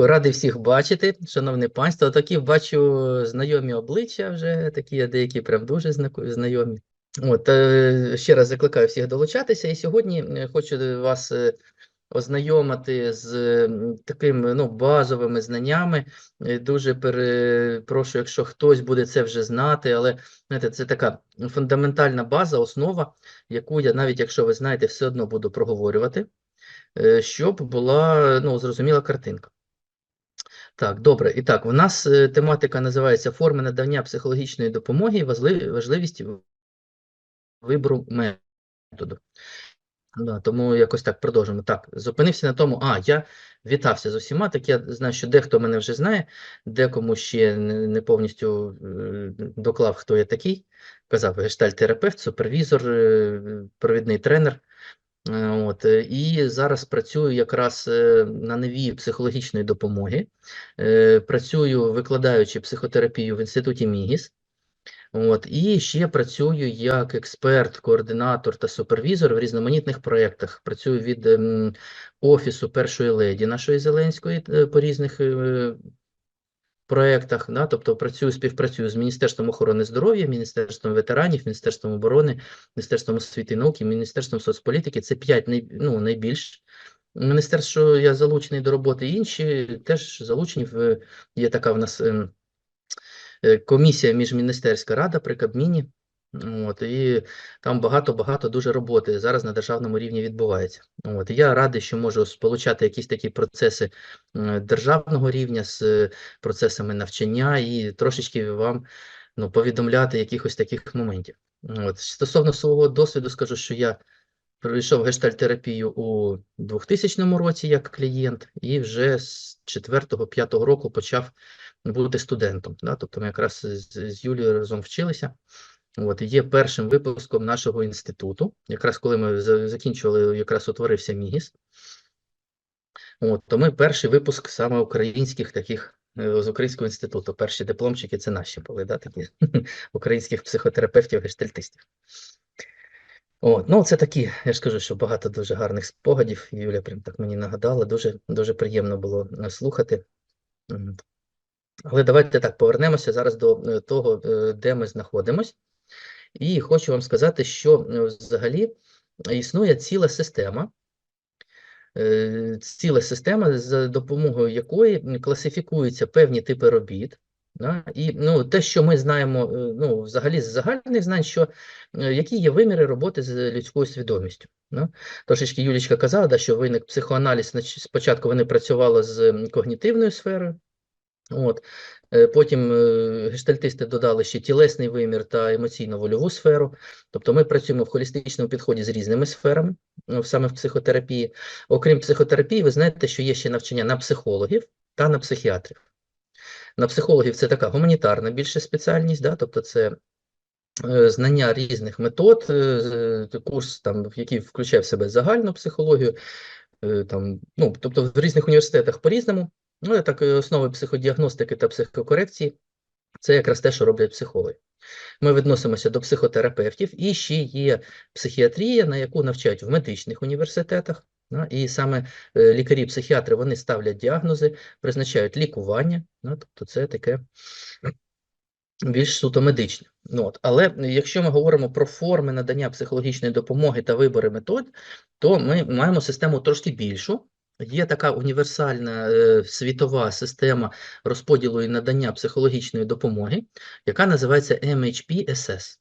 Дякую, радий всіх бачити, шановне панство. Такі бачу знайомі обличчя вже, такі деякі прям дуже знайомі. От, е, ще раз закликаю всіх долучатися. І сьогодні е, хочу вас е, ознайомити з такими ну, базовими знаннями. Дуже перепрошую, якщо хтось буде це вже знати, але знаєте, це така фундаментальна база, основа, яку я навіть якщо ви знаєте, все одно буду проговорювати, щоб була ну, зрозуміла картинка. Так, добре. І так, у нас е, тематика називається форми надання психологічної допомоги і важливість вибору методу. Да, тому якось так продовжимо. Так, зупинився на тому, а, я вітався з усіма, так я знаю, що дехто мене вже знає, декому ще не, повністю е, доклав, хто я такий. Казав, гештальт-терапевт, супервізор, е, провідний тренер. Е, От, е, і зараз працюю якраз е, на новій психологічної допомоги. Працюю викладаючи психотерапію в інституті МІГІС. От, і ще працюю як експерт, координатор та супервізор в різноманітних проєктах. Працюю від офісу першої леді нашої Зеленської по різних проєктах. Да? Тобто працюю, співпрацюю з Міністерством охорони здоров'я, Міністерством ветеранів, Міністерством оборони, Міністерством освіти і науки, Міністерством соцполітики. Це п'ять най, ну, найбільш. Міністерств, що я залучений до роботи, інші теж залучені є така в нас. ем, е, комісія міжміністерська рада при Кабміні. От, і там багато-багато дуже роботи зараз на державному рівні відбувається. От, і я радий, що можу сполучати якісь такі процеси е, державного рівня з е, процесами навчання і трошечки вам ну, повідомляти якихось таких моментів. От, стосовно свого досвіду, скажу, що я пройшов гештальтерапію у 2000 році як клієнт, і вже з 4-5 року почав бути студентом. Да? Тобто ми якраз з Юлією разом вчилися. От, є першим випуском нашого інституту. Якраз коли ми закінчували, якраз утворився МІГІС. От, то ми перший випуск саме українських таких е, з Українського інституту. Перші дипломчики це наші були, да, такі українських психотерапевтів, гештальтистів. От, ну це такі, я ж кажу, що багато дуже гарних спогадів. Юля прям так мені нагадала. Дуже, дуже приємно було слухати. Але давайте так повернемося зараз до е, того, е, де ми знаходимось. І хочу вам сказати, що е, взагалі існує ціла система, е, ціла система, за допомогою якої класифікуються певні типи робіт. Да? І ну, те, що ми знаємо, е, ну, взагалі з загальних знань, що е, які є виміри роботи з людською свідомістю. Да? Трошечки Юлічка казала, да, що виник психоаналіз, спочатку вони працювали з когнітивною сферою, От. Е, Потім е, гештальтисти додали ще тілесний вимір та емоційно-вольову сферу. Тобто ми працюємо в холістичному підході з різними сферами, ну, саме в психотерапії. Окрім психотерапії, ви знаєте, що є ще навчання на психологів та на психіатрів. На психологів це така гуманітарна більше спеціальність, да? тобто це е, знання різних метод, е, курс, там, який включає в себе загальну психологію, е, там, ну, тобто в різних університетах по-різному. Ну, і так, е, основи психодіагностики та психокорекції це якраз те, що роблять психологи. Ми відносимося до психотерапевтів, і ще є психіатрія, на яку навчають в медичних університетах. І саме е, лікарі-психіатри вони ставлять діагнози, призначають лікування. Тобто це таке більш суто медичне. Ну, от. Але якщо ми говоримо про форми надання психологічної допомоги та вибори метод, то ми маємо систему трошки більшу. Є така універсальна е, світова система розподілу і надання психологічної допомоги, яка називається MHP-SS.